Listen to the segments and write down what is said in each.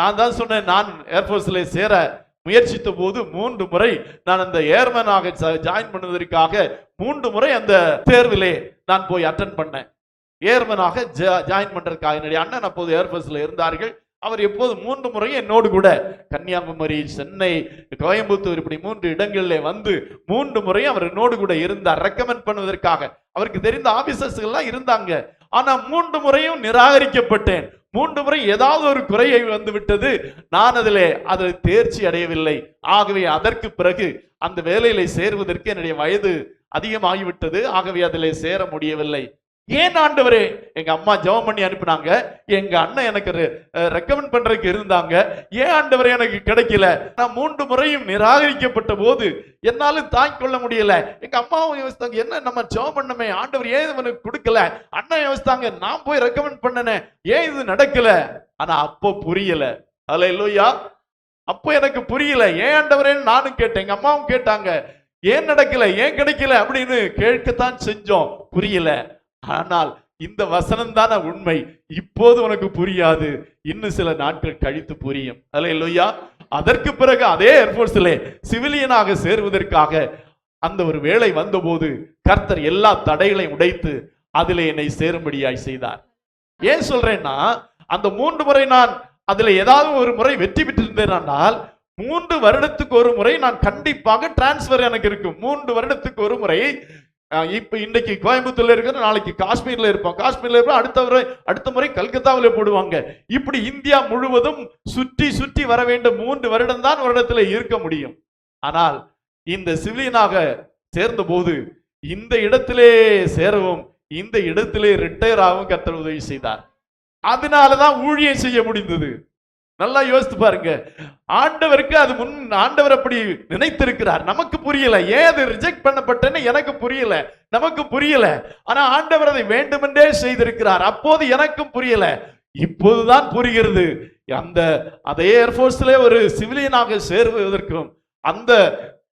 நான் தான் சொன்னேன் நான் ஏர்ஃபோர்ஸில் சேர முயற்சித்த போது மூன்று முறை நான் அந்த ஏர்மனாக ஜாயின் பண்ணுவதற்காக மூன்று முறை அந்த தேர்விலே நான் போய் அட்டன் பண்ணேன். ஏர்மனாக ஜாயின் பண்றதுக்காக என்னுடைய அண்ணன் அப்போது ஏர்ஃபோர்ஸில் இருந்தார்கள். அவர் எப்போது மூன்று முறை என்னோடு கூட கன்னியாகுமரி சென்னை கோயம்புத்தூர் இப்படி மூன்று இடங்களிலே வந்து மூன்று முறை அவர் என்னோடு கூட இருந்தார். ரெக்கமெண்ட் பண்ணுவதற்காக. அவருக்கு தெரிந்த ஆபீசர்ஸ் எல்லாம் இருந்தாங்க. ஆனா மூன்று முறையும் நிராகரிக்கப்பட்டேன். மூன்று முறை ஏதாவது ஒரு குறையை வந்து விட்டது நான் அதிலே அதை தேர்ச்சி அடையவில்லை. ஆகவே அதற்கு பிறகு அந்த வேலையில சேருவதற்கு என்னுடைய வயது அதிகமாகிவிட்டது. ஆகவே அதிலே சேர முடியவில்லை. ஏன் ஆண்டவரே? எங்க அம்மா ஜெபம் பண்ணி அனுப்புனாங்க. எங்க அண்ணன் எனக்கு ரெக்கமெண்ட் பண்றதுக்கு இருந்தாங்க. ஏன் ஆண்டவரே எனக்கு கிடைக்கல? நான் மூன்று முறையும் நிராகரிக்கப்பட்ட போது என்னாலும் தாங்கிக் கொள்ள முடியல. எங்க அம்மாவும் யோசித்தாங்க என்ன நம்ம ஜெபம் பண்ணமே? ஆண்டவர் ஏன் இவனுக்கு கொடுக்கல? அண்ணன் யோசித்தாங்க நான் போய் ரெக்கமெண்ட் பண்ணனேன் ஏன் இது நடக்கல? ஆனா அப்போ புரியல. அதுல இல்லையா அப்போ எனக்கு புரியல ஏன் ஆண்டவரேன்னு நானும் கேட்டேன். எங்க அம்மாவும் கேட்டாங்க ஏன் நடக்கல? ஏன் கிடைக்கல? அப்படின்னு கேட்கத்தான் செஞ்சோம். புரியல. ஆனால் இந்த வசனம்தான உண்மை. இப்போது உனக்கு புரியாது. இன்னும் சில நாட்கள் கழித்து புரியும். அல்ல இல்லையா அதற்கு பிறகு அதே ஏர்போர்ட்ஸ்ல சிவிலியனாக சேருவதற்காக அந்த ஒரு வேலை வந்தபோது கர்த்தர் எல்லா தடைகளையும் உடைத்து அதில் என்னை சேரும்படியாய் செய்தார். ஏன் சொல்றேன்னா அந்த மூன்று முறை நான் அதுல ஏதாவது ஒரு முறை வெற்றி பெற்றிருந்தேனால் மூன்று வருடத்துக்கு ஒரு முறை நான் கண்டிப்பாக டிரான்ஸ்பர் எனக்கு இருக்கும். மூன்று வருடத்துக்கு ஒரு முறை இப்போ இன்னைக்கு கோயம்புத்தூர்ல இருக்கிற நாளைக்கு காஷ்மீர்ல இருப்போம். காஷ்மீர்ல இருப்போம் அடுத்த முறை அடுத்த முறை கல்கத்தாவில் போடுவாங்க. இப்படி இந்தியா முழுவதும் சுற்றி சுற்றி வர வேண்டும். மூன்று வருடம் தான் வருடத்துல இருக்க முடியும். ஆனால் இந்த சிவிலியனாக சேர்ந்த போது இந்த இடத்திலே சேரவும் இந்த இடத்திலே ரிட்டையர் ஆகவும் கர்த்தர் உதவி செய்தார். அதனாலதான் ஊழியம் செய்ய முடிந்தது. நல்லா யோசித்து பாருங்க. ஆண்டவருக்கு அது முன் ஆண்டவர் அப்படி நினைத்திருக்கிறார். நமக்கு புரியல. ஏன் அது ரிஜெக்ட் பண்ணப்பட்டேன்னு எனக்கு புரியல. நமக்கு புரியல. ஆனா ஆண்டவர் அதை வேண்டுமென்றே செய்திருக்கிறார். அப்போது எனக்கும் புரியல. இப்போதுதான் புரிகிறது. அந்த அதே ஏர்போர்ஸ்ல ஒரு சிவிலியனாக சேருவதற்கும் அந்த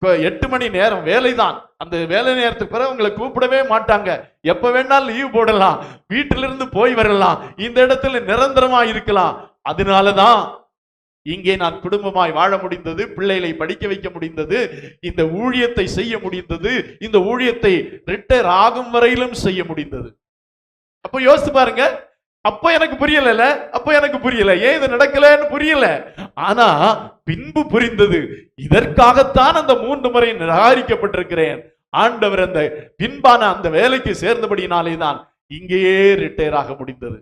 எட்டு மணி நேரம் வேலைதான். அந்த வேலை நேரத்துக்கு பிறகு உங்களை கூப்பிடவே மாட்டாங்க. எப்ப வேணாலும் லீவ் போடலாம். வீட்டிலிருந்து போய் வரலாம். இந்த இடத்துல நிரந்தரமா இருக்கலாம். அதனாலதான் இங்கே நான் குடும்பமாய் வாழ முடிந்தது பிள்ளைகளை படிக்க வைக்க முடிந்தது இந்த ஊழியத்தை செய்ய முடிந்தது இந்த ஊழியத்தை ரிட்டையர் ஆகும் வரையிலும் செய்ய முடிந்தது. அப்போ யோசித்து பாருங்க அப்போ எனக்கு புரியல அப்போ எனக்கு புரியல ஏன் இது நடக்கலன்னு புரியல. ஆனா பின்பு புரிந்தது இதற்காகத்தான் அந்த மூன்று முறை நிராகரிக்கப்பட்டிருக்கிறேன். ஆண்டவர் அந்த பின்பான அந்த வேலைக்கு சேர்ந்தபடியினாலே தான் இங்கேயே ரிட்டையர் ஆக முடிந்தது.